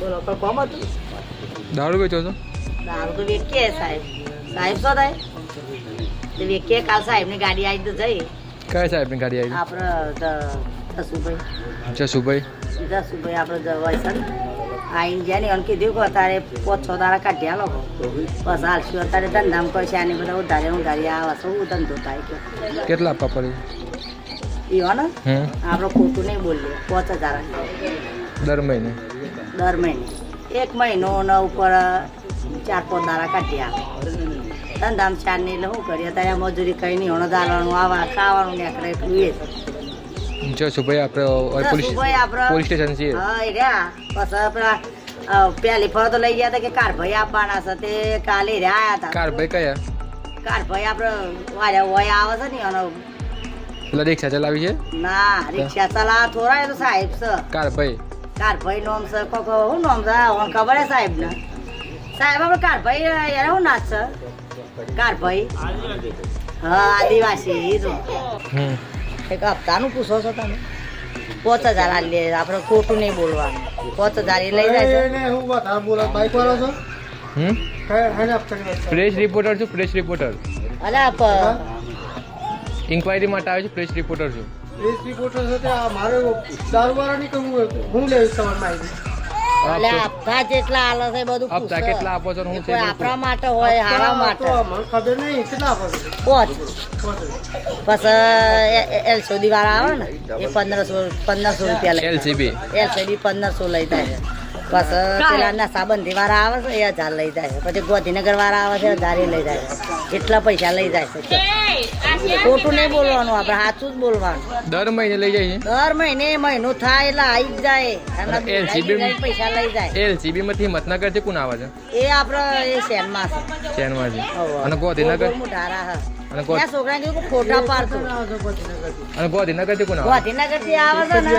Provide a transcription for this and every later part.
બોલો કોઈ કોમ હતું? દારૂ વેચો છો દારૂ તો વેચીએ સાહેબ. સાહેબ શું થાય? તે વેચીએ કાલ સાહેબની ગાડી આવી તો જઈ સાહેબ સાહેબની ગાડી આવી? આપણે જસુભાઈ. જસુભાઈ. જસુભાઈ આપણે જવાય છે આઈને જ્યાં ને એમ કીધું કે અત્યારે પાંચ છ દાડા કાઢ્યા લોકો બસ હાલશું અત્યારે ધંધામ કરશે આની બધા ઉધારે હું ગાડી આવે શું ધંધો થાય કે. કેટલા આપવા પડે? એવો ને આપણો આપણે ખોટું નહીં બોલીએ પાંચ હજાર. દર મહિને. દર મહિને. એક મહિનો ને ઉપર ચાર પાંચ દાડા કાઢી આવે ધંધામ ચાર ને એટલે શું કરીએ? અત્યારે મજૂરી કઈ નહીં. હોણો દાલવાનું આવા ખાવાનું નીકળે એટલું એ જસુભાઈ આપણે ઓય પોલીસ પોલીસ સ્ટેશન છીએ હા એ રહ્યા. પછી પેલા અ, પેલી ફળ તો લઈ ગયા હતા કે કારભાઈ આપવાના છે તે કાલે રહ્યા હતા. કાર ભાઈ કયા? આપણે વાયા વયા આવે છે ને રિક્ષા ચલાવી છે? ના રિક્ષા ચલાવ થોડા એ તો સાહેબ છે. કાર ભાઈ? કારભાઈ નોમ છે કોક શું નોમ છે? ઓન ખબર હે સાહેબ ને સાહેબ આપણે કારભાઈ યાર શું નાચ છે? કારભાઈ હા આદિવાસી ઈ તો એક હપ્તાનું પૂછો છો તમે? પાંચ હજાર આ લે આપણે ખોટું નહીં બોલવાનું. પાંચ હજાર એ લઈ જાય છે. હમ? પ્રેસ રિપોર્ટર છું? પ્રેસ રિપોર્ટર અલા ઇન્ક્વાયરી માટે આવે છે પ્રેસ રિપોર્ટર છું. અલા હપ્તા જેટલા આલે છે બધું હપ્તા કેટલા આપો છો હું એ કોઈ છે આપણા માટે હોય હારા માટે. પાંચ. પછી એલસીડી વાળા આવે ને એ પંદરસો પંદરસો રૂપિયા લઈ એલસીબી એલસીડી પંદરસો લઈ જાય. પછી પેલા નશાબંધી વાળા આવે છે એ હજાર લઈ જાય પછી ગોધીનગર વાળા આવે છે હજાર લઈ જાય એટલા પૈસા લઈ જાય છે ખોટું નહીં બોલવાનું આપણે સાચું જ બોલવાનું. દર મહિને લઈ જાય દર મહિને મહિનો થાય એટલે આવી જ જાય. એલસીબી પૈસા લઈ જાય. એલસીબી માંથી મતનગરથી કોણ આવે છે? એ આપણે એ શહેરમાં છે. ચેનમાં છે? અને ગોધીનગર? ધારા હે. અને છોકરાને કીધું કે ખોટા પાડતો. અને ગોધીનગરથી કોણ ગોધીનગરથી આવે છે ને?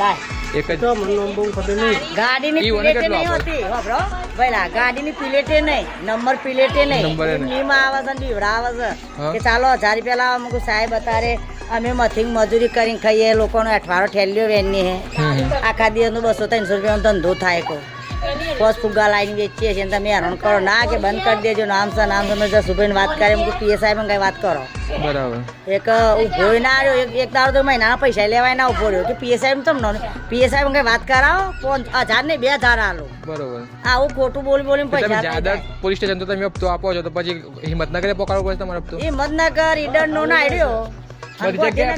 લાય. એક જ ઈ ઓને પ્લેટે કેટલો નહીં આપો? હોતી. હોભળો ભઈલા ગાડીની પ્લેટે નહીં. નંબર પ્લેટે નહીં. નંબર નહીં. એમનીમાં આવે છે દીવડા આવે છે. કે ચાલો હજાર રૂપિયા લાવો. અમુક સાહેબ અતારે અમે મથિંગ મજૂરી કરીને ખાઈએ. લોકોનો અઠવાડો ઠેલ્યો વેનની હે. આખા દિવસ આખા દિવસનો બસો ત્રણસો રૂપિયાનો ધંધો થાય કો પોસ ફુગ્ગા લાવીને વેચીએ છીએ તમે હેરાન કરો. ના કે બંધ કરી દેજો નામ છે નામ તમે જસુભાઈને વાત કરે એમ પીએ સાહેબ કઈ વાત કરો. બરાબર. એક ઊભો ના આવ્યો એક દાડો તો મહિના પૈસા લેવાય ના ઊભો રહ્યો. કે પીએ સાહેબ તમને પીએ સાહેબ કઈ વાત કરાવો? પાંચ હજાર નહીં બે હજાર આલો. બરોબર. આવું ખોટું બોલી બોલીને પૈસા પોલીસ સ્ટેશન તો તમે હપ્તો આપો છો તો પછી હિંમતનગરે પકડવો પડે તમારે હિંમતનગર ઈડર નો ના રહ્યો અને બધી જગ્યાએ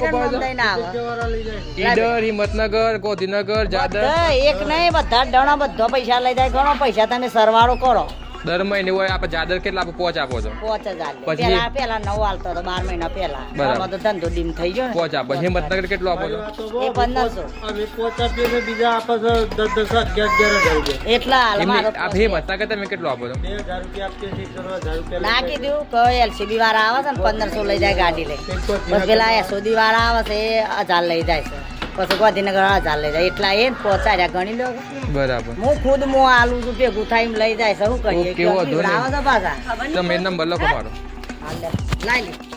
ઈડર હિંમતનગર ગોધીનગર જાદર. એક નહીં બધા ડણા બધા પૈસા લઈ જાય. ઘણો પૈસા તમે સરવાળો કરો. દર મહિને હોય આપણે જાદર કેટલા આપણે પોચ આપો છો? પોચ હજાર પછી- પેલા પેલા નવ હાલતો હતો બાર મહિના પેલા બરાબર. તો ધંધો ડીમ થઈ ગયો પોચ આપો. હિંમતનગર કેટલો આપો છો? એ પંદરસો. અમે પહોંચ્યા ને બીજા આપો છો દસ દસ અગિયાર અગિયાર હજાર રૂપિયા. એટલા હાલ મારો આપ હિંમતનગર તમે કેટલો આપો છો? બે હજાર રૂપિયા આપીએ છીએ હજાર રૂપિયા ના કીધું કે એલસીબી વાળા આવે છે ને પંદરસો લઈ જાય ગાડી લઈ. પછી પેલા એસઓડી વાળા આવે છે એ હજાર લઈ જાય છે. પછી ગાંધીનગર ચાલે જાય એટલા એ પહોંચાડ્યા ગણી લો. બરાબર. હું ખુદ હું આલું છું ભેગું થાય લઈ જાય શું કરીએ? કેવો. આવે પાછા? તમે નંબર લખો મારો. લાઈ લે.